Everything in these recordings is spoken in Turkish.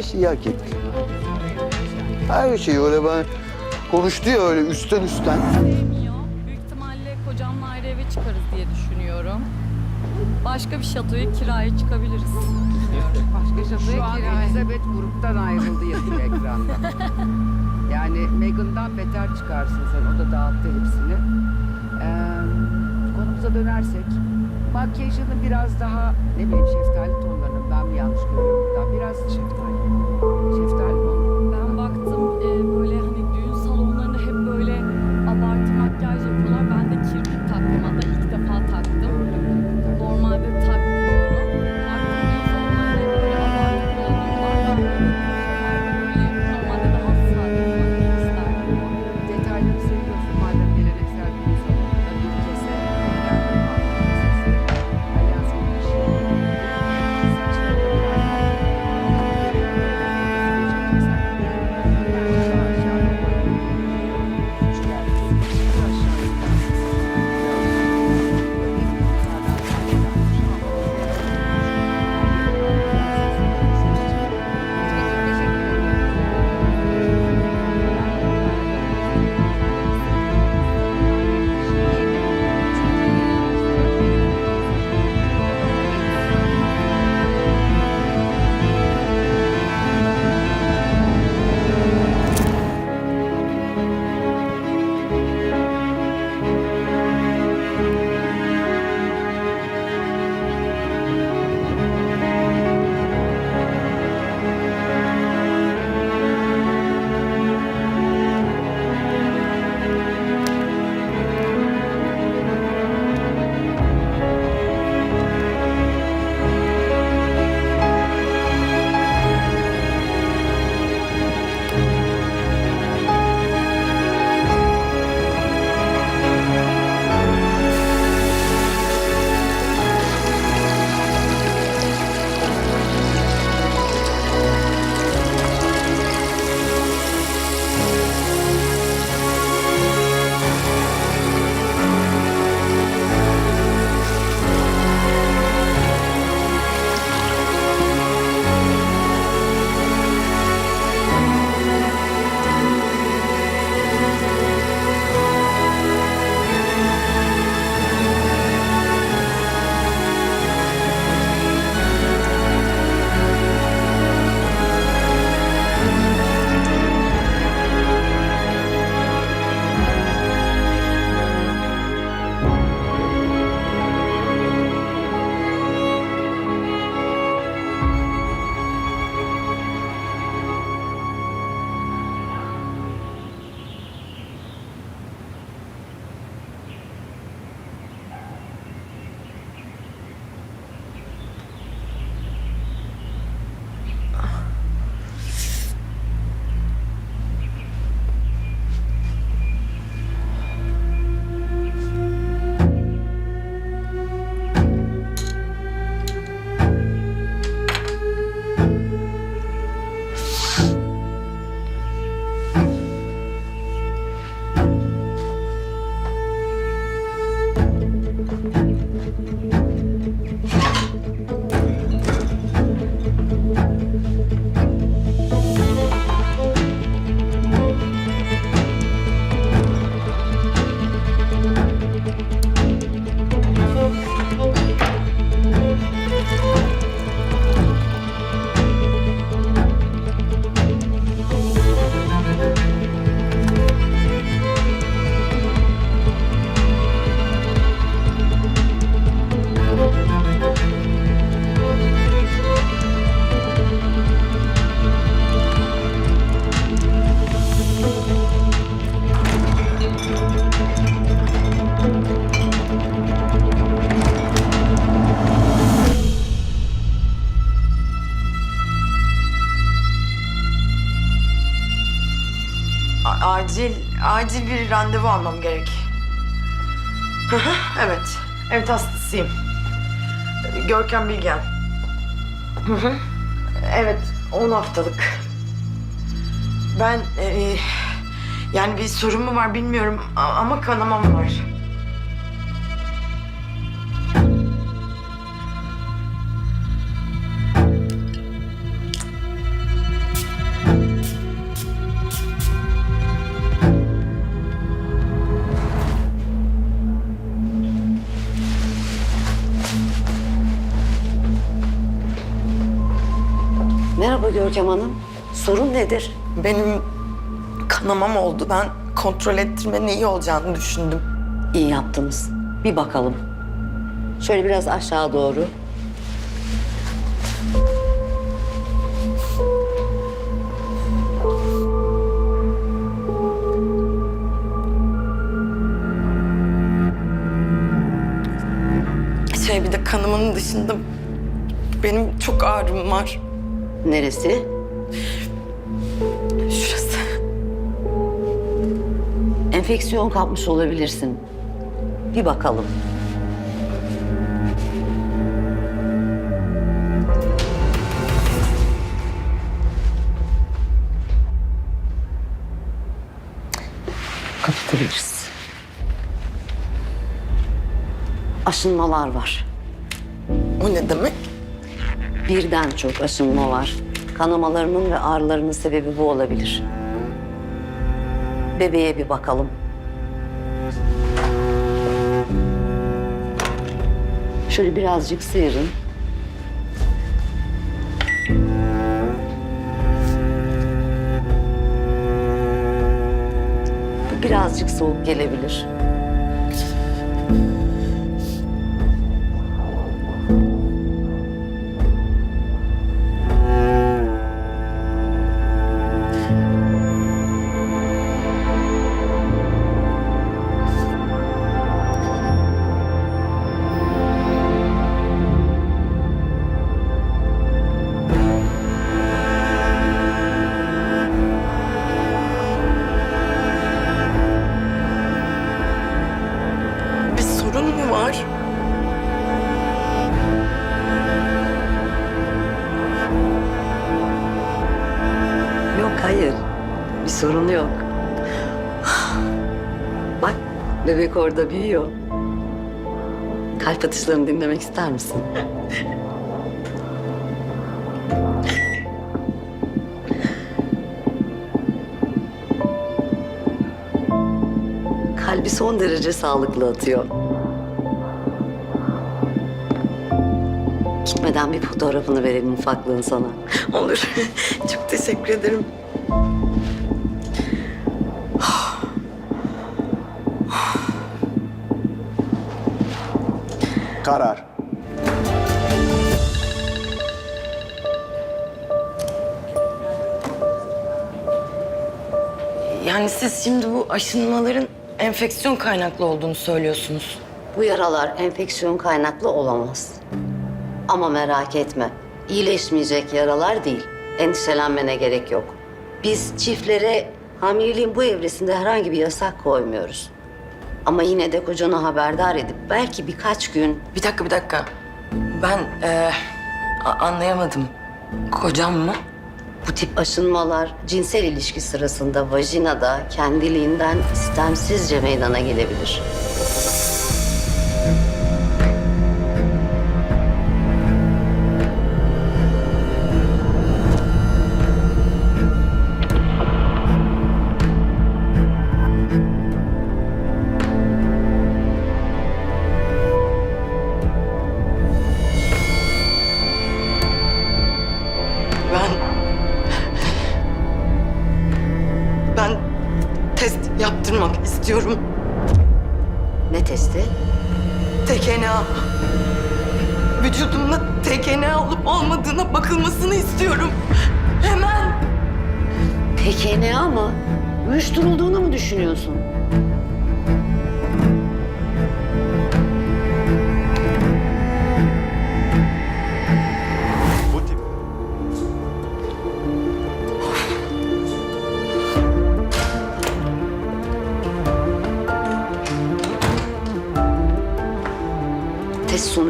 Her şeyi hak etti. Her şeyi öyle ben konuştu ya öyle üstten üstten. Büyük ihtimalle kocamla ayrı eve çıkarız diye düşünüyorum. Başka bir şatoya kiraya çıkabiliriz. Başka Şu şatoya an kiraya. Elizabeth gruptan ayrıldı yazıyor ekranda. Yani Meghan'dan beter çıkarsın sen. O da dağıttı hepsini. Ee, konumuza dönersek. Makyajını biraz daha ne bileyim şeftali tonlarının ben mi yanlış görüyorum burada? Biraz şeftali. Şeftali tonu. Ben baktım e, böyle bir randevu almam gerek. Evet, evet hastasıyım. Görkem Bilgen. Evet, 10 haftalık. Ben, e, yani bir sorun mu var bilmiyorum ama kanamam var. Görkem Hanım? Sorun nedir? Benim kanamam oldu. Ben kontrol ettirmenin iyi olacağını düşündüm. İyi yaptınız. Bir bakalım. Şöyle biraz aşağı doğru. Şey bir de kanımın dışında benim çok ağrım var. Neresi? Şurası. Enfeksiyon kapmış olabilirsin. Bir bakalım. Kapatabiliriz. Aşınmalar var. O ne demek? Birden çok aşınma var. Kanamalarının ve ağrılarının sebebi bu olabilir. Bebeğe bir bakalım. Şöyle birazcık sıyırın. Birazcık soğuk gelebilir. Bebek orada büyüyor. Kalp atışlarını dinlemek ister misin? Kalbi son derece sağlıklı atıyor. Gitmeden bir fotoğrafını verelim ufaklığın sana. Olur. Çok teşekkür ederim. Karar. Yani siz şimdi bu aşınmaların enfeksiyon kaynaklı olduğunu söylüyorsunuz. Bu yaralar enfeksiyon kaynaklı olamaz. Ama merak etme, iyileşmeyecek yaralar değil. Endişelenmene gerek yok. Biz çiftlere hamileliğin bu evresinde herhangi bir yasak koymuyoruz. Ama yine de kocanı haberdar edip belki birkaç gün Bir dakika, bir dakika. Ben eee, a- anlayamadım. Kocam mı? bu tip aşınmalar cinsel ilişki sırasında vajinada kendiliğinden istemsizce meydana gelebilir.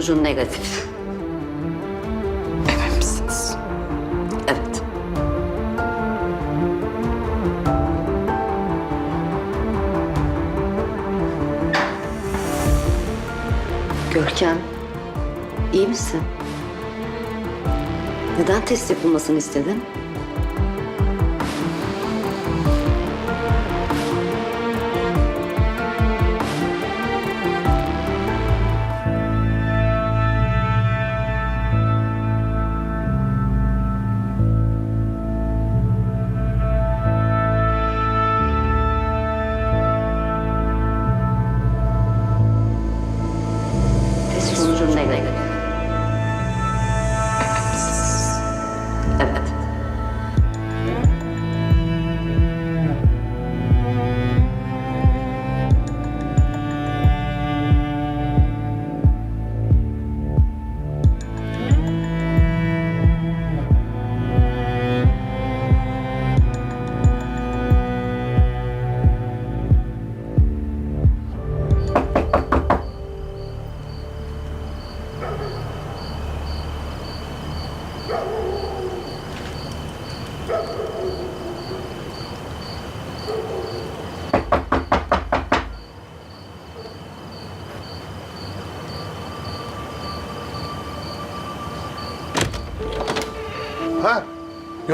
Test sonucun negatif. Emin misiniz? Evet. Görkem, iyi misin? Neden test yapılmasını istedin?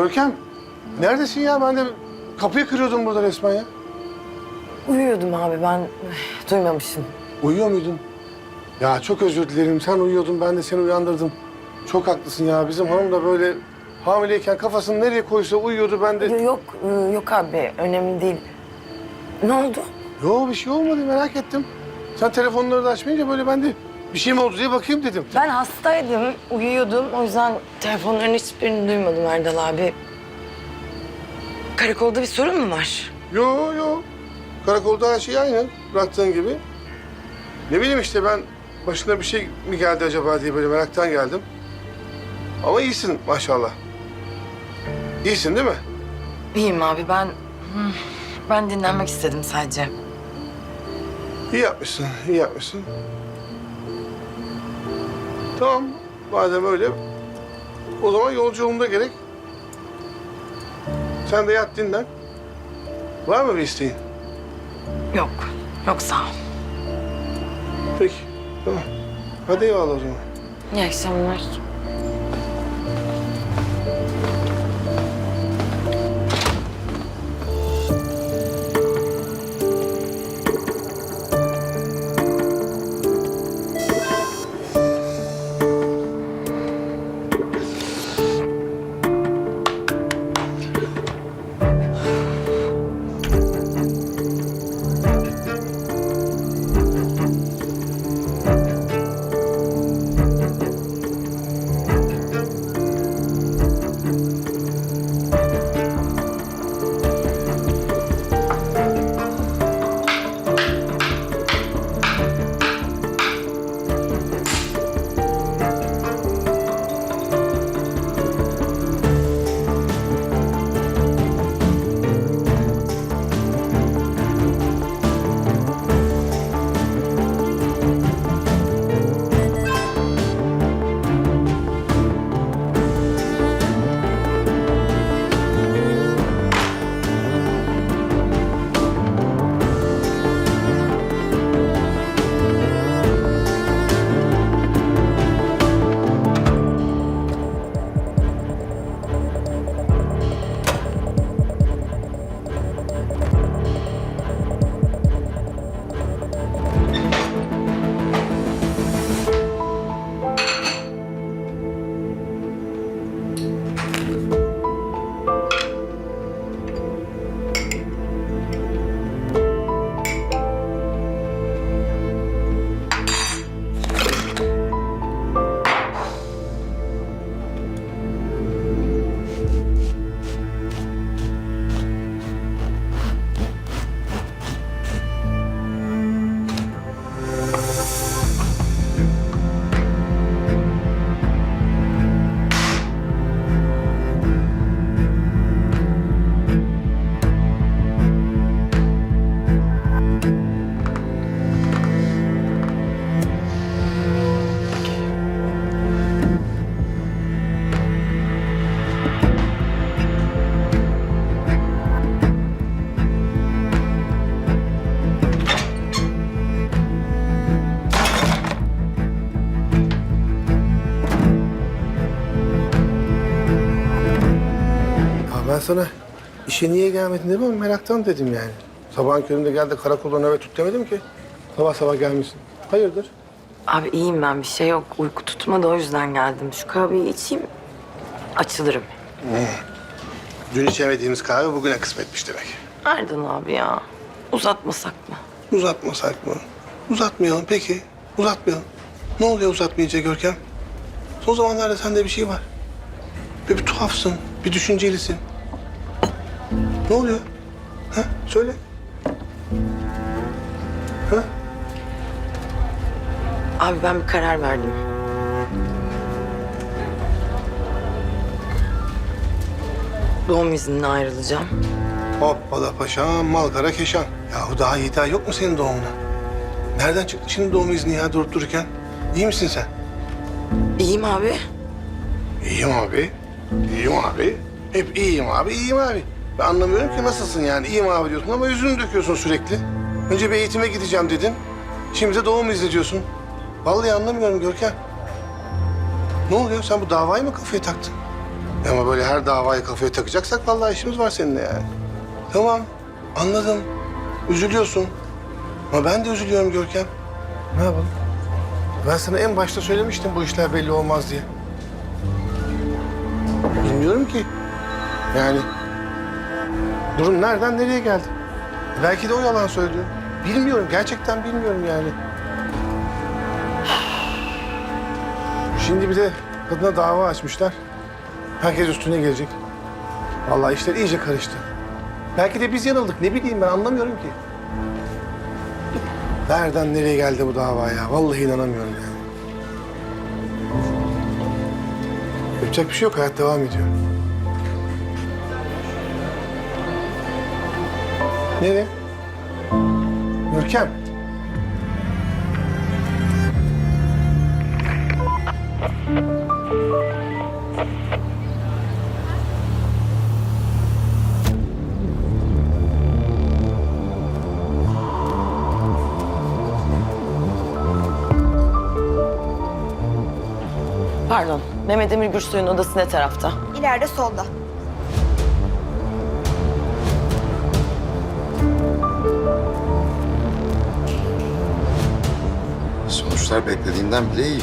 Görkem. Neredesin ya? Ben de kapıyı kırıyordum burada resmen ya. Uyuyordum abi ben duymamışım. Uyuyor muydun? Ya çok özür dilerim. Sen uyuyordun, ben de seni uyandırdım. Çok haklısın ya. Bizim hanım da böyle hamileyken kafasını nereye koysa uyuyordu. Ben de... Yo- Yok e, yok abi önemli değil. Ne oldu? Yo bir şey olmadı merak ettim. Sen telefonları da açmayınca böyle ben de bir şey mi oldu diye bakayım dedim. Ben hastaydım, uyuyordum. O yüzden telefonların hiçbirini duymadım Erdal abi. Karakolda bir sorun mu var? Yo yo. Karakolda her şey aynı. Bıraktığın gibi. Ne bileyim işte ben başına bir şey mi geldi acaba diye böyle meraktan geldim. Ama iyisin maşallah. İyisin değil mi? İyiyim abi ben... hmm, Ben dinlenmek istedim sadece. İyi yapmışsın, iyi yapmışsın. Tamam, madem öyle. O zaman yolculuğunda gerek. Sen de yat dinlen. Var mı bir isteğin? Yok, yok sağ ol. Peki, tamam. Hadi eyvallah o zaman. İyi akşamlar. Sana işe niye gelmedin dedim ama meraktan dedim yani. Sabahın köründe gel de karakolda nöbet tut demedim ki. Sabah sabah gelmişsin. Hayırdır? Abi iyiyim ben bir şey yok. Uyku tutmadı o yüzden geldim. Şu kahveyi içeyim açılırım. Dün içemediğimiz kahve bugüne kısmetmiş demek. Erdal abi ya uzatmasak mı? Uzatmasak mı? Uzatmayalım peki. Uzatmayalım. Ne oluyor uzatmayınca Görkem? Son zamanlarda sende bir şey var. Bir, bir tuhafsın, bir düşüncelisin. Ne oluyor? Ha? Söyle. Ha? Abi ben bir karar verdim. Doğum iznine ayrılacağım. Hoppala paşam, mal kara keşan. Yahu daha iyi daha yok mu senin doğumuna? Nereden çıktı şimdi doğum izni ya durup dururken? İyi misin sen? İyiyim abi. İyiyim abi. İyiyim abi. Hep iyiyim abi, iyiyim abi. Ben anlamıyorum ki nasılsın yani. İyiyim abi diyorsun ama yüzünü döküyorsun sürekli. Önce bir eğitime gideceğim dedin. Şimdi de doğum izni diyorsun. Vallahi anlamıyorum Görkem. Ne oluyor? Sen bu davayı mı kafaya taktın? Ama böyle her davayı kafaya takacaksak vallahi işimiz var seninle yani. Tamam, anladım. Üzülüyorsun. Ama ben de üzülüyorum Görkem. Ne yapalım? Ben sana en başta söylemiştim bu işler belli olmaz diye. Bilmiyorum ki. Yani durum nereden nereye geldi? Belki de o yalan söylüyor. Bilmiyorum, gerçekten bilmiyorum yani. Şimdi bir de kadına dava açmışlar. Herkes üstüne gelecek. Vallahi işler iyice karıştı. Belki de biz yanıldık. Ne bileyim ben anlamıyorum ki. Nereden nereye geldi bu dava ya? Vallahi inanamıyorum yani. Yapacak bir şey yok. Hayat devam ediyor. Nereye? Görkem. Pardon. Mehmet Emir Gürsoy'un odası ne tarafta? İleride solda. Sonuçlar beklediğimden bile iyi.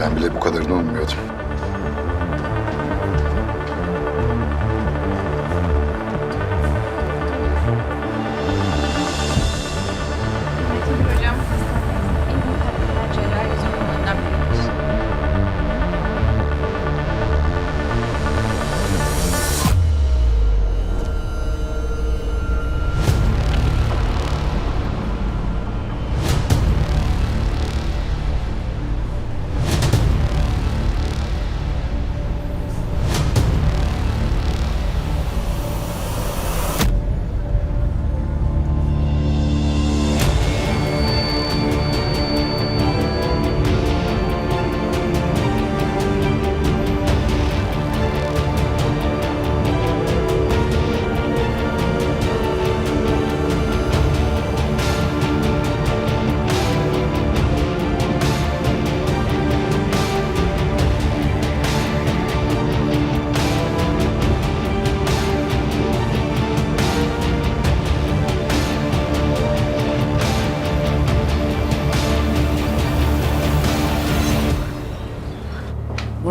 Ben bile bu kadarını ummuyordum.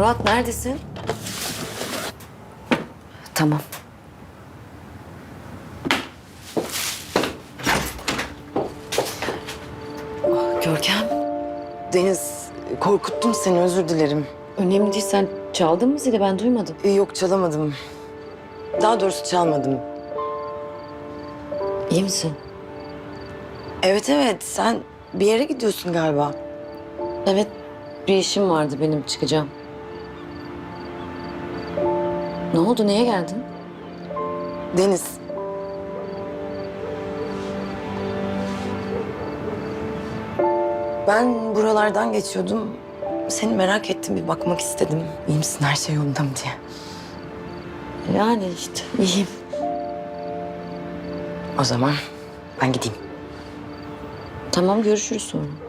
Murat neredesin? Tamam. Görkem. Deniz, korkuttum seni özür dilerim. Önemli değil. Sen çaldın mı zili? Ben duymadım. Ee, Yok çalamadım. Daha doğrusu çalmadım. İyi misin? Evet evet sen bir yere gidiyorsun galiba. Evet. Bir işim vardı benim. Çıkacağım. Ne oldu? Niye geldin? Deniz. Ben buralardan geçiyordum. Seni merak ettim bir bakmak istedim. İyi misin her şey yolunda mı diye. Yani işte. İyiyim. O zaman ben gideyim. Tamam görüşürüz sonra.